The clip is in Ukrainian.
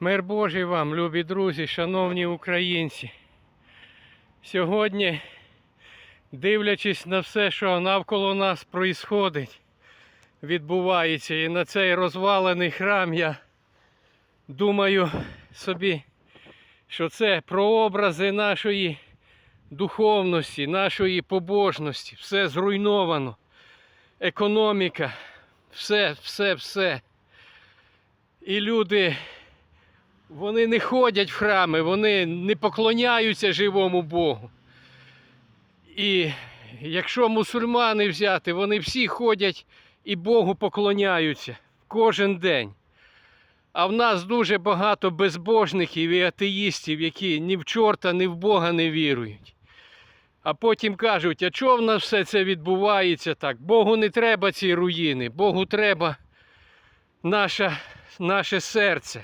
Мир Божий вам, любі друзі, шановні українці. Сьогодні, дивлячись на все, що навколо нас проїсходить, відбувається, і на цей розвалений храм, я думаю собі, що це прообрази нашої духовності, нашої побожності. Все зруйновано. Економіка, все, все, все. І люди вони не ходять в храми, вони не поклоняються живому Богу. І якщо мусульмани взяти, вони всі ходять і Богу поклоняються кожен день. А в нас дуже багато безбожників і атеїстів, які ні в чорта, ні в Бога не вірують. А потім кажуть, а чого в нас все це відбувається так? Богу не треба ці руїни, Богу треба наша, наше серце.